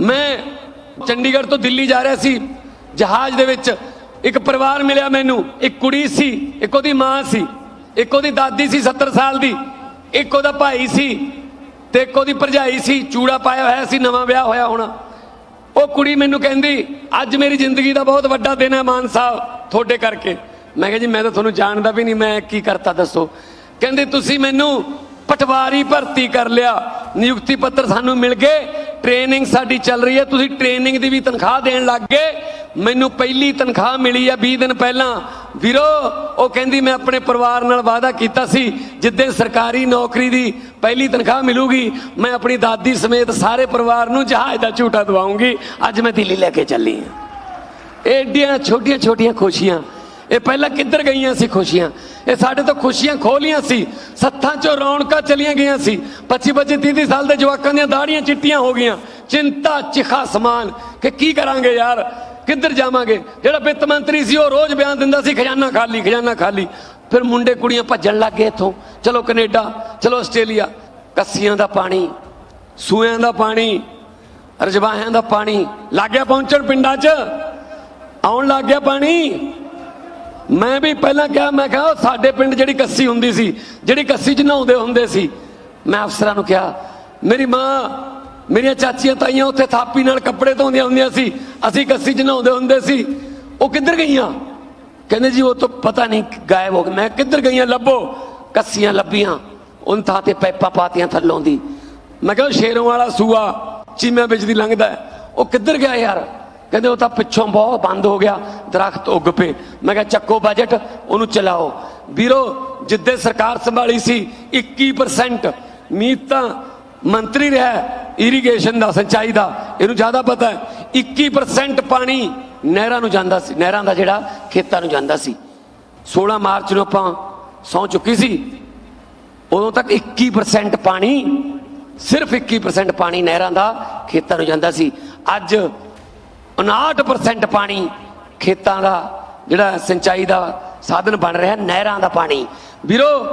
ਮੈਂ ਚੰਡੀਗੜ੍ਹ ਤੋਂ ਦਿੱਲੀ ਜਾ ਰਿਹਾ ਸੀ। ਜਹਾਜ਼ ਦੇ ਵਿੱਚ ਇੱਕ ਪਰਿਵਾਰ ਮਿਲਿਆ ਮੈਨੂੰ। ਇੱਕ ਕੁੜੀ ਸੀ, ਇੱਕ ਉਹਦੀ ਮਾਂ ਸੀ, ਇੱਕ ਉਹਦੀ ਦਾਦੀ ਸੀ 70 ਸਾਲ ਦੀ, ਇੱਕ ਉਹਦਾ ਭਾਈ ਸੀ ਤੇ ਇੱਕ ਉਹਦੀ ਭਰਜਾਈ ਸੀ। ਚੂੜਾ ਪਾਇਆ ਹੋਇਆ ਸੀ, ਨਵਾਂ ਵਿਆਹ ਹੋਇਆ ਹੋਣਾ। ਉਹ ਕੁੜੀ ਮੈਨੂੰ ਕਹਿੰਦੀ, ਅੱਜ ਮੇਰੀ ਜ਼ਿੰਦਗੀ ਦਾ ਬਹੁਤ ਵੱਡਾ ਦਿਨ ਹੈ ਮਾਨ ਸਾਹਿਬ ਤੁਹਾਡੇ ਕਰਕੇ। ਮੈਂ ਕਿਹਾ ਜੀ, ਮੈਂ ਤਾਂ ਤੁਹਾਨੂੰ ਜਾਣਦਾ ਵੀ ਨਹੀਂ, ਮੈਂ ਕੀ ਕਰਤਾ ਦੱਸੋ। ਕਹਿੰਦੇ, ਤੁਸੀਂ ਮੈਨੂੰ ਪਟਵਾਰੀ ਭਰਤੀ ਕਰ ਲਿਆ। ਨਿਯੁਕਤੀ ਪੱਤਰ ਸਾਨੂੰ ਮਿਲ ਗਏ। ਟ੍ਰੇਨਿੰਗ ਸਾਡੀ ਚੱਲ ਰਹੀ ਹੈ। ਤੁਸੀਂ ਟ੍ਰੇਨਿੰਗ ਦੀ ਵੀ ਤਨਖਾਹ ਦੇਣ ਲੱਗ ਗਏ। ਮੈਨੂੰ ਪਹਿਲੀ ਤਨਖਾਹ ਮਿਲੀ ਆ 20 ਦਿਨ ਪਹਿਲਾਂ। ਵੀਰੋ, ਉਹ ਕਹਿੰਦੀ ਮੈਂ ਆਪਣੇ ਪਰਿਵਾਰ ਨਾਲ ਵਾਅਦਾ ਕੀਤਾ ਸੀ। ਜਿੱਦੇ ਸਰਕਾਰੀ ਨੌਕਰੀ ਦੀ ਪਹਿਲੀ ਤਨਖਾਹ ਮਿਲੂਗੀ, ਮੈਂ ਆਪਣੀ ਦਾਦੀ ਸਮੇਤ ਸਾਰੇ ਪਰਿਵਾਰ ਨੂੰ ਜਹਾਜ਼ ਦਾ ਝੂਟਾ ਦਵਾਉਂਗੀ। ਅੱਜ ਮੈਂ ਦਿੱਲੀ ਲੈ ਕੇ ਚੱਲੀ ਹਾਂ। ਏਡੀਆਂ ਛੋਟੀਆਂ ਛੋਟੀਆਂ ਖੁਸ਼ੀਆਂ। ਇਹ ਪਹਿਲਾਂ ਕਿੱਧਰ ਗਈਆਂ ਸੀ ਖੁਸ਼ੀਆਂ? ਇਹ ਸਾਡੇ ਤੋਂ ਖੁਸ਼ੀਆਂ ਖੋਲੀਆਂ ਸੀ। ਸੱਥਾਂ 'ਚੋਂ ਰੌਣਕਾਂ ਚਲੀਆਂ ਗਈਆਂ ਸੀ। 25 25 30 30 ਸਾਲ ਦੇ ਜਵਾਕਾਂ ਦੀਆਂ ਦਾੜੀਆਂ ਚਿੱਟੀਆਂ ਹੋ ਗਈਆਂ। ਚਿੰਤਾ, ਚਿਖਾ, ਸਮਾਨ। ਕਿ ਕੀ ਕਰਾਂਗੇ ਯਾਰ? ਕਿੱਧਰ ਜਾਵਾਂਗੇ? ਜਿਹੜਾ ਵਿੱਤ ਮੰਤਰੀ ਸੀ, ਉਹ ਰੋਜ਼ ਬਿਆਨ ਦਿੰਦਾ ਸੀ, ਖਜ਼ਾਨਾ ਖਾਲੀ ਖਜ਼ਾਨਾ ਖਾਲੀ। ਫਿਰ ਮੁੰਡੇ ਕੁੜੀਆਂ ਭੱਜਣ ਲੱਗ ਗਏ ਇੱਥੋਂ। ਚਲੋ ਕੈਨੇਡਾ, ਚਲੋ ਆਸਟ੍ਰੇਲੀਆ। ਕੱਸੀਆਂ ਦਾ ਪਾਣੀ ਸੂਇਆਂ ਦਾ ਪਾਣੀ, ਰਜਵਾਹਿਆਂ ਦਾ ਪਾਣੀ। ਲੱਗ ਗਿਆ ਪਹੁੰਚਣ ਪਿੰਡਾਂ 'ਚ? ਆਉਣ ਲੱਗ ਗਿਆ ਪਾਣੀ? ਮੈਂ ਵੀ ਪਹਿਲਾਂ ਕਿਹਾ, ਮੈਂ ਕਿਹਾ, ਉਹ ਸਾਡੇ ਪਿੰਡ ਜਿਹੜੀ ਕੱਸੀ ਹੁੰਦੀ ਸੀ, ਜਿਹੜੀ ਕੱਸੀ 'ਚ ਨਹਾਉਂਦੇ ਹੁੰਦੇ ਸੀ, ਮੈਂ ਅਫਸਰਾਂ ਨੂੰ ਕਿਹਾ, ਮੇਰੀ ਮਾਂ, ਮੇਰੀਆਂ ਚਾਚੀਆਂ ਤਾਈਆਂ ਉੱਥੇ ਥਾਪੀ ਨਾਲ ਕੱਪੜੇ ਧੋਂਦੀਆਂ ਹੁੰਦੀਆਂ ਸੀ, ਅਸੀਂ ਕੱਸੀ 'ਚ ਨਹਾਉਂਦੇ ਹੁੰਦੇ ਸੀ। ਉਹ ਕਿੱਧਰ ਗਈਆਂ? ਕਹਿੰਦੇ ਜੀ, ਉਹ ਤਾਂ ਪਤਾ ਨਹੀਂ ਗਾਇਬ ਹੋ ਗਏ। ਮੈਂ ਕਿੱਧਰ ਗਈਆਂ? ਲੱਭੋ। ਕੱਸੀਆਂ ਲੱਭੀਆਂ ਉਨ ਥਾਂ ਤੇ ਪੈਪਾਂ ਪਾਤੀਆਂ ਥੱਲੋਂ ਦੀ। ਮੈਂ ਕਿਹਾ ਸ਼ੇਰੋਂ ਵਾਲਾ ਸੂਆ ਚੀਮਿਆਂ ਵਿੱਚ ਦੀ ਲੰਘਦਾ ਉਹ ਕਿੱਧਰ ਗਿਆ ਯਾਰ? ਕਹਿੰਦੇ ਉਹ ਤਾਂ ਪਿੱਛੋਂ ਬਹੁਤ ਬੰਦ ਹੋ ਗਿਆ, ਦਰਖਤ ਉੱਗ ਪਏ। ਮੈਂ ਕਿਹਾ, ਚੱਕੋ ਬਜਟ ਉਹਨੂੰ ਚਲਾਓ। ਵੀਰੋ, ਜਿੱਦੇ ਸਰਕਾਰ ਸੰਭਾਲੀ ਸੀ 21% ਮੀਤ ਤਾਂ ਮੰਤਰੀ ਰਿਹਾ ਇਰੀਗੇਸ਼ਨ ਦਾ, ਸਿੰਚਾਈ ਦਾ। ਇਹਨੂੰ ਜ਼ਿਆਦਾ ਪਤਾ ਹੈ 21% ਪਾਣੀ ਨਹਿਰਾਂ ਨੂੰ ਜਾਂਦਾ ਸੀ। ਨਹਿਰਾਂ ਦਾ ਜਿਹੜਾ ਖੇਤਾਂ ਨੂੰ ਜਾਂਦਾ ਸੀ। 16 ਮਾਰਚ ਨੂੰ ਆਪਾਂ ਸੌ ਚੁੱਕੀ ਸੀ। ਉਦੋਂ ਤੱਕ 21% ਪਾਣੀ, ਸਿਰਫ 21% ਪਾਣੀ ਨਹਿਰਾਂ ਦਾ, ਖੇਤਾਂ ਨੂੰ ਜਾਂਦਾ ਸੀ। ਅੱਜ 59% ਪਾਣੀ ਖੇਤਾਂ ਦਾ, ਜਿਹੜਾ ਸਿੰਚਾਈ ਦਾ ਸਾਧਨ ਬਣ ਰਿਹਾ, ਨਹਿਰਾਂ ਦਾ ਪਾਣੀ। ਵੀਰੋ,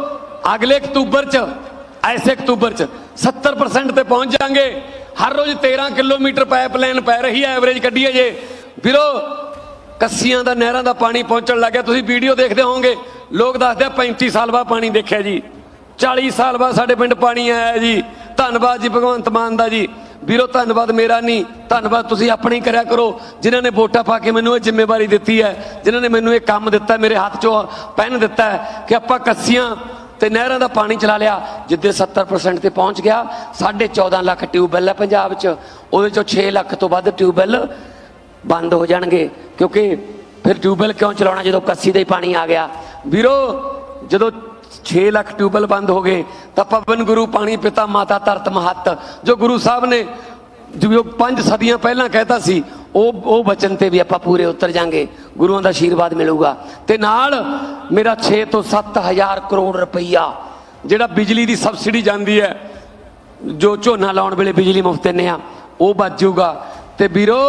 ਅਗਲੇ ਅਕਤੂਬਰ ਚ, ਐਸੇ ਅਕਤੂਬਰ ਚ 70% ਤੇ ਪਹੁੰਚ ਜਾਾਂਗੇ। ਹਰ ਰੋਜ਼ 13 ਕਿਲੋਮੀਟਰ ਪਾਈਪਲਾਈਨ ਪੈ ਰਹੀ ਹੈ ਐਵਰੇਜ ਕੱਢੀਏ ਜੇ। ਵੀਰੋ, ਕੱਸੀਆਂ ਦਾ, ਨਹਿਰਾਂ ਦਾ ਪਾਣੀ ਪਹੁੰਚਣ ਲੱਗਿਆ ਤੁਸੀਂ ਵੀਡੀਓ ਦੇਖਦੇ ਹੋਵੋਗੇ। ਲੋਕ ਦੱਸਦੇ ਆ 35 ਸਾਲ ਬਾਅਦ ਪਾਣੀ ਦੇਖਿਆ ਜੀ। 40 ਸਾਲ ਬਾਅਦ ਸਾਡੇ ਪਿੰਡ ਪਾਣੀ ਆਇਆ ਜੀ। ਧੰਨਵਾਦ ਜੀ, ਭਗਵੰਤ ਮਾਨ ਦਾ ਜੀ। ਵੀਰੋ, ਧੰਨਵਾਦ ਮੇਰਾ ਨਹੀਂ, ਧੰਨਵਾਦ ਤੁਸੀਂ ਆਪਣੇ ਕਰਿਆ ਕਰੋ। ਜਿਨ੍ਹਾਂ ਨੇ ਵੋਟਾਂ ਪਾ ਕੇ ਮੈਨੂੰ ਇਹ ਜ਼ਿੰਮੇਵਾਰੀ ਦਿੱਤੀ ਹੈ, ਜਿਨ੍ਹਾਂ ਨੇ ਮੈਨੂੰ ਇਹ ਕੰਮ ਦਿੱਤਾ, ਮੇਰੇ ਹੱਥ 'ਚੋਂ ਪੈਨ ਦਿੱਤਾ ਹੈ ਕਿ ਆਪਾਂ ਕੱਸੀਆਂ ਤੇ ਨਹਿਰਾਂ ਦਾ ਪਾਣੀ ਚਲਾ ਲਿਆ, ਜਿੱਦੇ 70% ਤੇ ਪਹੁੰਚ ਗਿਆ। 14.5 ਲੱਖ ਟਿਊਬਵੈੱਲ ਹੈ ਪੰਜਾਬ 'ਚ। ਉਹਦੇ 'ਚੋਂ 6 ਲੱਖ ਤੋਂ ਵੱਧ ਟਿਊਬਵੈੱਲ ਬੰਦ ਹੋ ਜਾਣਗੇ। ਕਿਉਂਕਿ ਫਿਰ ਟਿਊਬਵੈੱਲ ਕਿਉਂ ਚਲਾਉਣਾ ਜਦੋਂ ਕੱਸੀ ਦਾ ਹੀ ਪਾਣੀ ਆ ਗਿਆ? ਵੀਰੋ, ਜਦੋਂ 6 ਲੱਖ ਟਿਊਬਵੈੱਲ ਬੰਦ ਹੋ ਗਏ। ਤਾਂ ਪਵਨ ਗੁਰੂ, ਪਾਣੀ, ਪਿਤਾ, ਮਾਤਾ, ਧਰਤ, ਮਹੱਤ, ਜੋ ਗੁਰੂ ਸਾਹਿਬ ਨੇ ਜੋ ਪੰਜ ਸਦੀਆਂ ਪਹਿਲਾਂ ਕਹਿਤਾ ਸੀ, ਉਹ ਉਹ ਬਚਨ ਤੇ ਵੀ ਆਪਾਂ ਪੂਰੇ ਉਤਰ ਜਾਾਂਗੇ। ਗੁਰੂਆਂ ਦਾ ਆਸ਼ੀਰਵਾਦ ਮਿਲੂਗਾ। ਤੇ ਨਾਲ ਮੇਰਾ 6 ਤੋਂ 7000 ਕਰੋੜ ਰੁਪਈਆ, ਜਿਹੜਾ ਬਿਜਲੀ ਦੀ ਸਬਸਿਡੀ ਜਾਂਦੀ ਹੈ, ਜੋ ਝੋਨਾ ਲਾਉਣ ਵੇਲੇ ਬਿਜਲੀ ਮੁਫਤ ਦਿੰਦੇ ਆ ਉਹ ਬਚ ਜਾਊਗਾ। ਤੇ ਵੀਰੋ,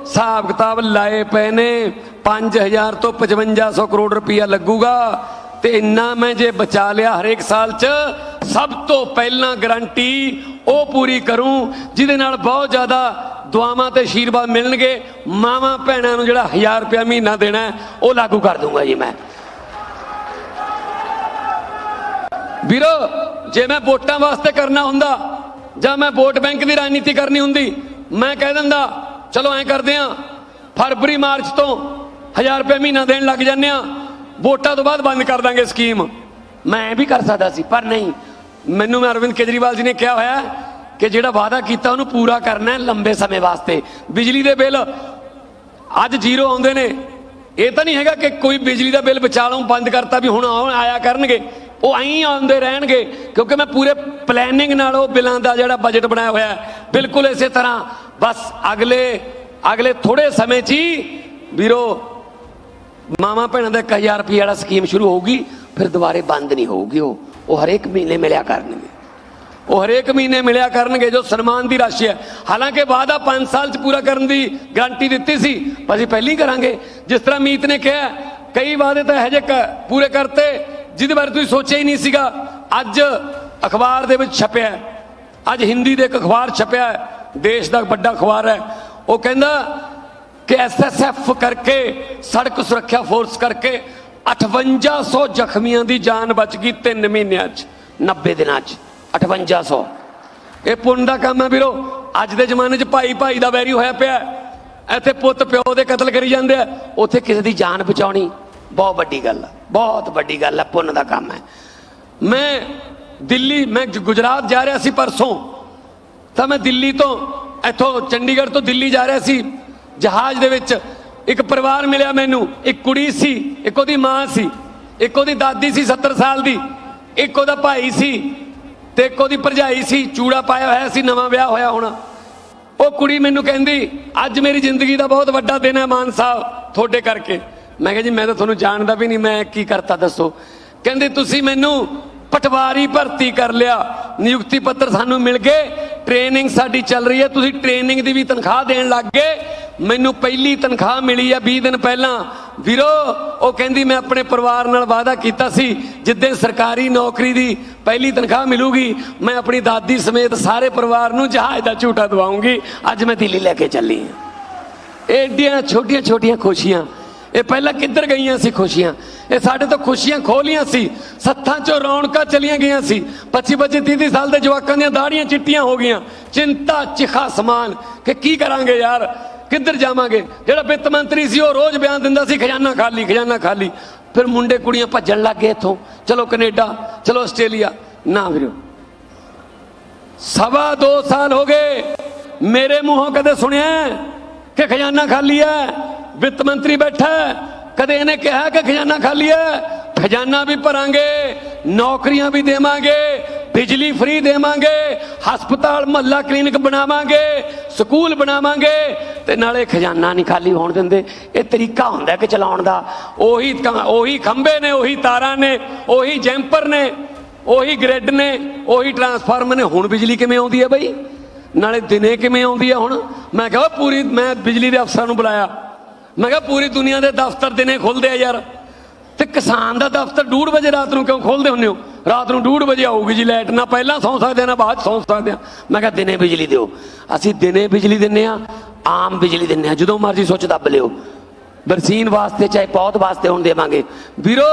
ਹਿਸਾਬ ਕਿਤਾਬ ਲਾਏ ਪਏ ਨੇ 5000 ਤੋਂ 5500 ਕਰੋੜ ਰੁਪਈਆ ਲੱਗੂਗਾ। ਤੇ ਇੰਨਾ ਮੈਂ ਜੇ ਬਚਾ ਲਿਆ ਹਰੇਕ ਸਾਲ 'ਚ, ਸਭ ਤੋਂ ਪਹਿਲਾਂ ਗਰੰਟੀ ਉਹ ਪੂਰੀ ਕਰੂੰ, ਜਿਹਦੇ ਨਾਲ ਬਹੁਤ ਜ਼ਿਆਦਾ ਦੁਆਵਾਂ ਤੇ ਆਸ਼ੀਰਵਾਦ ਮਿਲਣਗੇ। ਮਾਵਾਂ ਭੈਣਾਂ ਨੂੰ ਜਿਹੜਾ 1000 ਰੁਪਇਆ ਮਹੀਨਾ ਦੇਣਾ ਉਹ ਲਾਗੂ ਕਰ ਦੂੰਗਾ ਜੀ ਮੈਂ। ਵੀਰੋ, ਜੇ ਮੈਂ ਵੋਟਾਂ ਵਾਸਤੇ ਕਰਨਾ ਹੁੰਦਾ, ਜਾਂ ਮੈਂ ਵੋਟ ਬੈਂਕ ਦੀ ਰਾਜਨੀਤੀ ਕਰਨੀ ਹੁੰਦੀ, ਮੈਂ ਕਹਿ ਦਿੰਦਾ, ਚਲੋ ਐਂ ਕਰਦੇ ਆ, ਫਰਵਰੀ, ਮਾਰਚ ਤੋਂ 1000 ਰੁਪਏ ਮਹੀਨਾ ਦੇਣ ਲੱਗ ਜਾਂਦੇ ਆ। ਵੋਟਾਂ ਤੋਂ ਬਾਅਦ ਬੰਦ ਕਰ ਦਾਂਗੇ ਸਕੀਮ। ਮੈਂ ਵੀ ਕਰ ਸਕਦਾ ਸੀ ਪਰ ਨਹੀਂ। ਮੈਨੂੰ ਮੈਂ ਅਰਵਿੰਦ ਕੇਜਰੀਵਾਲ ਜੀ ਨੇ ਕਿਹਾ ਹੋਇਆ ਕਿ ਜਿਹੜਾ ਵਾਅਦਾ ਕੀਤਾ ਉਹਨੂੰ ਪੂਰਾ ਕਰਨਾ ਹੈ ਲੰਬੇ ਸਮੇਂ ਵਾਸਤੇ। ਬਿਜਲੀ ਦੇ ਬਿੱਲ ਅੱਜ ਜ਼ੀਰੋ ਆਉਂਦੇ ਨੇ। ਇਹ ਤਾਂ ਨਹੀਂ ਹੈਗਾ ਕਿ ਕੋਈ ਬਿਜਲੀ ਦਾ ਬਿੱਲ ਬਚਾ ਲਵਾਂ ਬੰਦ ਕਰਤਾ ਵੀ ਹੁਣ ਆਉਣ ਆਇਆ ਕਰਨਗੇ। ਉਹ ਐਂ ਆਉਂਦੇ ਰਹਿਣਗੇ ਕਿਉਂਕਿ ਮੈਂ ਪੂਰੇ ਪਲੈਨਿੰਗ ਨਾਲ ਉਹ ਬਿੱਲਾਂ ਦਾ ਜਿਹੜਾ ਬਜਟ ਬਣਾਇਆ ਹੋਇਆ ਹੈ ਬਿਲਕੁਲ ਇਸੇ ਤਰ੍ਹਾਂ। ਬਸ ਅਗਲੇ ਅਗਲੇ ਥੋੜੇ ਸਮੇਂ 'ਚ ਹੀ ਵੀਰੋ ਮਾਮਾ ਭੈਣਾਂ ਦਾ 1000 ਰੁਪਏ ਵਾਲਾ ਸਕੀਮ ਸ਼ੁਰੂ ਹੋਊਗੀ, ਫਿਰ ਦੁਬਾਰੇ ਬੰਦ ਨਹੀਂ ਹੋਊਗੀ ਉਹ। ਉਹ ਹਰੇਕ ਮਹੀਨੇ ਮਿਲਿਆ ਕਰਨਗੇ। ਉਹ ਹਰੇਕ ਮਹੀਨੇ ਮਿਲਿਆ ਕਰਨਗੇ, ਜੋ ਸਨਮਾਨ ਦੀ ਰਾਸ਼ੀ ਹੈ। ਹਾਲਾਂਕਿ ਵਾਅਦਾ 5 ਸਾਲ ਚ ਪੂਰਾ ਕਰਨ ਦੀ ਗਾਰੰਟੀ ਦਿੱਤੀ ਸੀ, ਪਰ ਅਸੀਂ ਪਹਿਲੀ ਕਰਾਂਗੇ। ਜਿਸ ਤਰ੍ਹਾਂ ਮੀਤ ਨੇ ਕਿਹਾ, ਕਈ ਵਾਅਦੇ ਤਾਂ ਇਹੋ ਜਿਹੇ ਕ- ਪੂਰੇ ਕਰਤੇ, ਜਿਹਦੇ ਬਾਰੇ ਤੁਸੀਂ ਸੋਚਿਆ ਹੀ ਨਹੀਂ ਸੀਗਾ। ਅੱਜ ਅਖਬਾਰ ਦੇ ਵਿੱਚ ਛਪਿਆ ਅੱਜ ਹਿੰਦੀ ਦੇ ਇੱਕ ਅਖਬਾਰ ਛਪਿਆ ਦੇਸ਼ ਦਾ ਵੱਡਾ ਅਖਬਾਰ ਹੈ। ਉਹ ਕਹਿੰਦਾ ਕਿ ਐਸਐਸਐਫ ਕਰਕੇ, ਸੜਕ ਸੁਰੱਖਿਆ ਫੋਰਸ ਕਰਕੇ 5800 ਜ਼ਖਮੀਆਂ ਦੀ ਜਾਨ ਬਚ ਗਈ 3 ਮਹੀਨਿਆਂ 'ਚ 90 ਦਿਨਾਂ 'ਚ 5800 ਇਹ ਪੁੰਨ ਦਾ ਕੰਮ ਹੈ ਵੀਰੋ। ਅੱਜ ਦੇ ਜ਼ਮਾਨੇ 'ਚ ਭਾਈ ਭਾਈ ਦਾ ਵੈਰੀ ਹੋਇਆ ਪਿਆ ਇੱਥੇ ਪੁੱਤ ਪਿਓ ਦੇ ਕਤਲ ਕਰੀ ਜਾਂਦੇ ਆ। ਉੱਥੇ ਕਿਸੇ ਦੀ ਜਾਨ ਬਚਾਉਣੀ ਬਹੁਤ ਵੱਡੀ ਗੱਲ ਹੈ ਬਹੁਤ ਵੱਡੀ ਗੱਲ ਹੈ ਪੁੰਨ ਦਾ ਕੰਮ ਹੈ। ਮੈਂ ਦਿੱਲੀ, ਮੈਂ ਗੁਜਰਾਤ ਜਾ ਰਿਹਾ ਸੀ ਪਰਸੋਂ। ਤਾਂ ਮੈਂ ਦਿੱਲੀ ਤੋਂ, ਇੱਥੋਂ ਚੰਡੀਗੜ੍ਹ ਤੋਂ ਦਿੱਲੀ ਜਾ ਰਿਹਾ ਸੀ। ਜਹਾਜ਼ ਦੇ ਵਿੱਚ ਇੱਕ ਪਰਿਵਾਰ ਮਿਲਿਆ ਮੈਨੂੰ। ਇੱਕ ਕੁੜੀ ਸੀ, ਇੱਕ ਉਹਦੀ ਮਾਂ ਸੀ, ਇੱਕ ਉਹਦੀ ਦਾਦੀ ਸੀ 70 ਸਾਲ ਦੀ, ਇੱਕ ਉਹਦਾ ਭਾਈ ਸੀ ਤੇ ਇੱਕ ਉਹਦੀ ਭਰਜਾਈ ਸੀ। ਚੂੜਾ ਪਾਇਆ ਹੋਇਆ ਸੀ, ਨਵਾਂ ਵਿਆਹ ਹੋਇਆ ਹੋਣਾ। ਉਹ ਕੁੜੀ ਮੈਨੂੰ ਕਹਿੰਦੀ, ਅੱਜ ਮੇਰੀ ਜ਼ਿੰਦਗੀ ਦਾ ਬਹੁਤ ਵੱਡਾ ਦਿਨ ਹੈ ਮਾਨ ਸਾਹਿਬ ਤੁਹਾਡੇ ਕਰਕੇ। ਮੈਂ ਕਿਹਾ ਜੀ, ਮੈਂ ਤਾਂ ਤੁਹਾਨੂੰ ਜਾਣਦਾ ਵੀ ਨਹੀਂ, ਮੈਂ ਕੀ ਕਰਤਾ ਦੱਸੋ। ਕਹਿੰਦੇ, ਤੁਸੀਂ ਮੈਨੂੰ ਪਟਵਾਰੀ ਭਰਤੀ ਕਰ ਲਿਆ। ਨਿਯੁਕਤੀ ਪੱਤਰ ਸਾਨੂੰ ਮਿਲ ਗਏ। ਟ੍ਰੇਨਿੰਗ ਸਾਡੀ ਚੱਲ ਰਹੀ ਹੈ। ਤੁਸੀਂ ਟ੍ਰੇਨਿੰਗ ਦੀ ਵੀ ਤਨਖਾਹ ਦੇਣ ਲੱਗ ਗਏ। ਮੈਨੂੰ ਪਹਿਲੀ ਤਨਖਾਹ ਮਿਲੀ ਆ 20 ਦਿਨ ਪਹਿਲਾਂ। ਵੀਰੋ, ਉਹ ਕਹਿੰਦੀ ਮੈਂ ਆਪਣੇ ਪਰਿਵਾਰ ਨਾਲ ਵਾਅਦਾ ਕੀਤਾ ਸੀ, ਜਿੱਦਾਂ ਸਰਕਾਰੀ ਨੌਕਰੀ ਦੀ ਪਹਿਲੀ ਤਨਖਾਹ ਮਿਲੂਗੀ, ਮੈਂ ਆਪਣੀ ਦਾਦੀ ਸਮੇਤ ਸਾਰੇ ਪਰਿਵਾਰ ਨੂੰ ਜਹਾਜ਼ ਦਾ ਝੂਟਾ ਦਵਾਉਂਗੀ। ਅੱਜ ਮੈਂ ਦਿੱਲੀ ਲੈ ਕੇ ਚੱਲੀ ਹਾਂ ਏਡੀਆਂ ਛੋਟੀਆਂ ਛੋਟੀਆਂ ਖੁਸ਼ੀਆਂ। ਇਹ ਪਹਿਲਾਂ ਕਿੱਧਰ ਗਈਆਂ ਸੀ ਖੁਸ਼ੀਆਂ? ਇਹ ਸਾਡੇ ਤੋਂ ਖੁਸ਼ੀਆਂ ਖੋਲੀਆਂ ਸੀ। ਸੱਥਾਂ 'ਚੋਂ ਰੌਣਕਾਂ ਚਲੀਆਂ ਗਈਆਂ ਸੀ। 25 25 30 30 ਸਾਲ ਦੇ ਜਵਾਕਾਂ ਦੀਆਂ ਦਾੜੀਆਂ ਚਿੱਟੀਆਂ ਹੋ ਗਈਆਂ। ਚਿੰਤਾ, ਚਿਖਾ, ਸਮਾਨ। ਕਿ ਕੀ ਕਰਾਂਗੇ ਯਾਰ? ਕਿੱਧਰ ਜਾਵਾਂਗੇ? ਜਿਹੜਾ ਵਿੱਤ ਮੰਤਰੀ ਸੀ, ਉਹ ਰੋਜ਼ ਬਿਆਨ ਦਿੰਦਾ ਸੀ, ਖਜ਼ਾਨਾ ਖਾਲੀ ਖਜ਼ਾਨਾ ਖਾਲੀ। ਫਿਰ ਮੁੰਡੇ ਕੁੜੀਆਂ ਭੱਜਣ ਲੱਗ ਗਏ ਇੱਥੋਂ। ਚਲੋ ਕੈਨੇਡਾ, ਚਲੋ ਆਸਟ੍ਰੇਲੀਆ। ਨਾ ਵੀਰੋ। ਸਵਾ ਦੋ ਸਾਲ ਹੋ ਗਏ। ਮੇਰੇ ਮੂੰਹੋਂ ਕਦੇ ਸੁਣਿਆ ਕਿ ਖਜ਼ਾਨਾ ਖਾਲੀ ਹੈ? ਵਿੱਤ ਮੰਤਰੀ ਬੈਠਾ ਕਦੇ ਇਹਨੇ ਕਿਹਾ ਕਿ ਖਜ਼ਾਨਾ ਖਾਲੀ ਹੈ? ਖਜ਼ਾਨਾ ਵੀ ਭਰਾਂਗੇ, ਨੌਕਰੀਆਂ ਵੀ ਦੇਵਾਂਗੇ। ਬਿਜਲੀ ਫ੍ਰੀ ਦੇਵਾਂਗੇ, ਹਸਪਤਾਲ, ਮਹੱਲਾ, ਕਲੀਨਿਕ ਬਣਾਵਾਂਗੇ, ਸਕੂਲ ਬਣਾਵਾਂਗੇ ਤੇ ਨਾਲੇ ਖਜ਼ਾਨਾ ਨਹੀਂ ਖਾਲੀ ਹੋਣ ਦਿੰਦੇ। ਇਹ ਤਰੀਕਾ ਹੁੰਦਾ ਕਿ ਚਲਾਉਣ ਦਾ। ਉਹੀ ਉਹੀ ਖੰਭੇ ਨੇ, ਉਹੀ ਤਾਰਾਂ ਨੇ, ਉਹੀ ਜੈਂਪਰ ਨੇ, ਉਹੀ ਗ੍ਰਿਡ ਨੇ, ਉਹੀ ਟਰਾਂਸਫਾਰਮਰ ਨੇ। ਹੁਣ ਬਿਜਲੀ ਕਿਵੇਂ ਆਉਂਦੀ ਹੈ ਬਈ? ਨਾਲੇ ਦਿਨੇ ਕਿਵੇਂ ਆਉਂਦੀ ਹੈ ਹੁਣ? ਮੈਂ ਕਿਹਾ ਪੂਰੀ, ਮੈਂ ਬਿਜਲੀ ਦੇ ਅਫਸਰਾਂ ਨੂੰ ਬੁਲਾਇਆ। ਮੈਂ ਕਿਹਾ ਪੂਰੀ ਦੁਨੀਆ ਦੇ ਦਫ਼ਤਰ ਦਿਨੇ ਖੁੱਲਦੇ ਆ ਯਾਰ। ਤੇ ਕਿਸਾਨ ਦਾ ਦਫ਼ਤਰ 2:30 ਵਜੇ ਰਾਤ ਨੂੰ ਕਿਉਂ ਖੋਲਦੇ ਹੁੰਦੇ ਹੋ? ਰਾਤ ਨੂੰ 2:30 ਵਜੇ ਆਊਗੀ ਜੀ ਲਾਈਟ, ਨਾ ਪਹਿਲਾਂ ਸੌਂ ਸਕਦੇ ਆ ਨਾ ਬਾਅਦ 'ਚ ਸੌਂ ਸਕਦੇ ਆ ਮੈਂ ਕਿਹਾ ਦਿਨੇ ਬਿਜਲੀ ਦਿਓ। ਅਸੀਂ ਦਿਨੇ ਬਿਜਲੀ ਦਿੰਨੇ ਆ ਆਮ ਬਿਜਲੀ ਦਿੰਨੇ ਆ ਜਦੋਂ ਮਰਜ਼ੀ ਸੁੱਚ ਦੱਬ ਲਿਓ। ਬਰਸੀਨ ਵਾਸਤੇ, ਚਾਹੇ ਪੌਦ ਵਾਸਤੇ ਹੁਣ ਦੇਵਾਂਗੇ। ਵੀਰੋ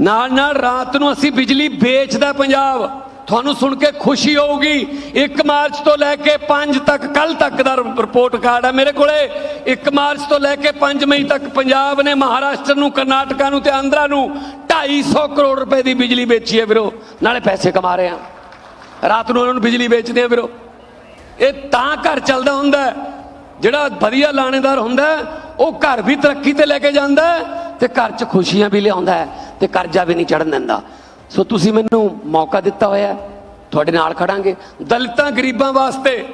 ਨਾਲ ਨਾਲ ਰਾਤ ਨੂੰ ਅਸੀਂ ਬਿਜਲੀ ਵੇਚਦਾ ਪੰਜਾਬ। ਤੁਹਾਨੂੰ ਸੁਣ ਕੇ ਖੁਸ਼ੀ ਹੋਊਗੀ। 1 ਮਾਰਚ ਤੋਂ ਲੈ ਕੇ 5 ਤੱਕ, ਕੱਲ ਤੱਕ ਦਾ ਰਿਪੋਰਟ ਕਾਰਡ ਹੈ ਮੇਰੇ ਕੋਲੇ। 1 ਮਾਰਚ ਤੋਂ ਲੈ ਕੇ 5 ਮਈ ਤੱਕ ਪੰਜਾਬ ਨੇ ਮਹਾਰਾਸ਼ਟਰ ਨੂੰ, ਕਰਨਾਟਕਾ ਨੂੰ ਤੇ ਆਂਧਰਾ ਨੂੰ 250 ਕਰੋੜ ਰੁਪਏ ਦੀ ਬਿਜਲੀ ਵੇਚੀ ਹੈ ਵੀਰੋ। ਨਾਲੇ ਪੈਸੇ ਕਮਾ ਰਹੇ ਆ ਰਾਤ ਨੂੰ ਉਹਨਾਂ ਨੂੰ ਬਿਜਲੀ ਵੇਚਦੇ ਆ ਵੀਰੋ। ਇਹ ਤਾਂ ਘਰ ਚੱਲਦਾ ਹੁੰਦਾ ਜਿਹੜਾ ਵਧੀਆ ਲਾਣੇਦਾਰ ਹੁੰਦਾ ਉਹ ਘਰ ਵੀ ਤਰੱਕੀ ਤੇ ਲੈ ਕੇ ਜਾਂਦਾ ਹੈ ਤੇ ਘਰ 'ਚ ਖੁਸ਼ੀਆਂ ਵੀ ਲਿਆਉਂਦਾ ਹੈ ਤੇ ਕਰਜ਼ਾ ਵੀ ਨਹੀਂ ਚੜਨ ਦਿੰਦਾ। ਸੋ ਤੁਸੀਂ ਮੈਨੂੰ ਮੌਕਾ ਦਿੱਤਾ ਹੋਇਆ ਤੁਹਾਡੇ ਨਾਲ ਖੜਾਂਗੇ। ਦਲਿਤਾਂ ਗਰੀਬਾਂ ਵਾਸਤੇ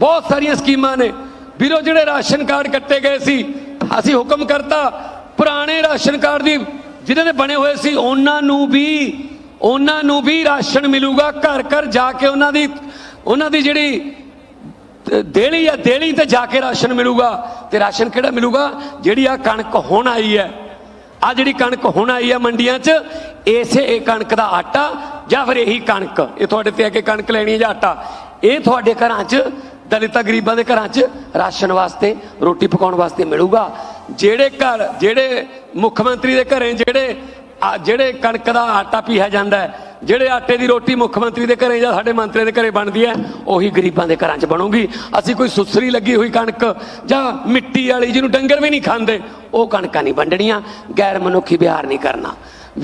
ਬਹੁਤ ਸਾਰੀਆਂ ਸਕੀਮਾਂ ਨੇ। ਵੀਰੋ, ਜਿਹੜੇ ਰਾਸ਼ਨ ਕਾਰਡ ਕੱਟੇ ਗਏ ਸੀ, ਅਸੀਂ ਹੁਕਮ ਕਰਤਾ, ਪੁਰਾਣੇ ਰਾਸ਼ਨ ਕਾਰਡ ਦੀ ਜਿਹਨਾਂ ਦੇ ਬਣੇ ਹੋਏ ਸੀ, ਉਹਨਾਂ ਨੂੰ ਵੀ, ਉਹਨਾਂ ਨੂੰ ਵੀ ਰਾਸ਼ਨ ਮਿਲੂਗਾ ਘਰ ਘਰ ਜਾ ਕੇ ਉਹਨਾਂ ਦੀ ਉਹਨਾਂ ਦੀ ਜਿਹੜੀ ਤੇ ਦੇਲੀ ਆ ਦੇਲੀ ਤੇ ਜਾ ਕੇ ਰਾਸ਼ਨ ਮਿਲੂਗਾ। ਤੇ ਰਾਸ਼ਨ ਕਿਹੜਾ ਮਿਲੂਗਾ? ਜਿਹੜੀ ਆ ਕਣਕ ਹੁਣ ਆਈ ਹੈ। ਆ ਜਿਹੜੀ ਕਣਕ ਹੁਣ ਆਈ ਆ ਮੰਡੀਆਂ 'ਚ, ਇਸੇ ਇਹ ਕਣਕ ਦਾ ਆਟਾ ਜਾਂ ਫਿਰ ਇਹੀ ਕਣਕ? ਇਹ ਤੁਹਾਡੇ ਤੇ ਆ ਕੇ ਕਣਕ ਲੈਣੀ ਹੈ ਜਾਂ ਆਟਾ? ਇਹ ਤੁਹਾਡੇ ਘਰਾਂ 'ਚ, ਦਲਿਤਾਂ ਗਰੀਬਾਂ ਦੇ ਘਰਾਂ 'ਚ ਰਾਸ਼ਨ ਵਾਸਤੇ, ਰੋਟੀ ਪਕਾਉਣ ਵਾਸਤੇ ਮਿਲੂਗਾ। ਜਿਹੜੇ ਘਰ, ਜਿਹੜੇ ਮੁੱਖ ਮੰਤਰੀ ਦੇ ਘਰੇ, ਜਿਹੜੇ ਜਿਹੜੇ ਕਣਕ ਦਾ ਆਟਾ ਪੀਹਾ ਜਾਂਦਾ ਜਿਹੜੇ ਆਟੇ ਦੀ ਰੋਟੀ ਮੁੱਖ ਮੰਤਰੀ ਦੇ ਘਰੇ ਜਾਂ ਸਾਡੇ ਮੰਤਰੀ ਦੇ ਘਰੇ ਬਣਦੀ ਹੈ, ਉਹੀ ਗਰੀਬਾਂ ਦੇ ਘਰਾਂ 'ਚ ਬਣੂਗੀ। ਅਸੀਂ ਕੋਈ ਸੁਸਰੀ ਲੱਗੀ ਹੋਈ ਕਣਕ ਜਾਂ ਮਿੱਟੀ ਵਾਲੀ ਜਿਹਨੂੰ ਡੰਗਰ ਵੀ ਨਹੀਂ ਖਾਂਦੇ, ਉਹ ਕਣਕਾਂ ਨਹੀਂ ਵੰਡਣੀਆਂ, ਗੈਰ ਮਨੁੱਖੀ ਵਿਹਾਰ ਨਹੀਂ ਕਰਨਾ।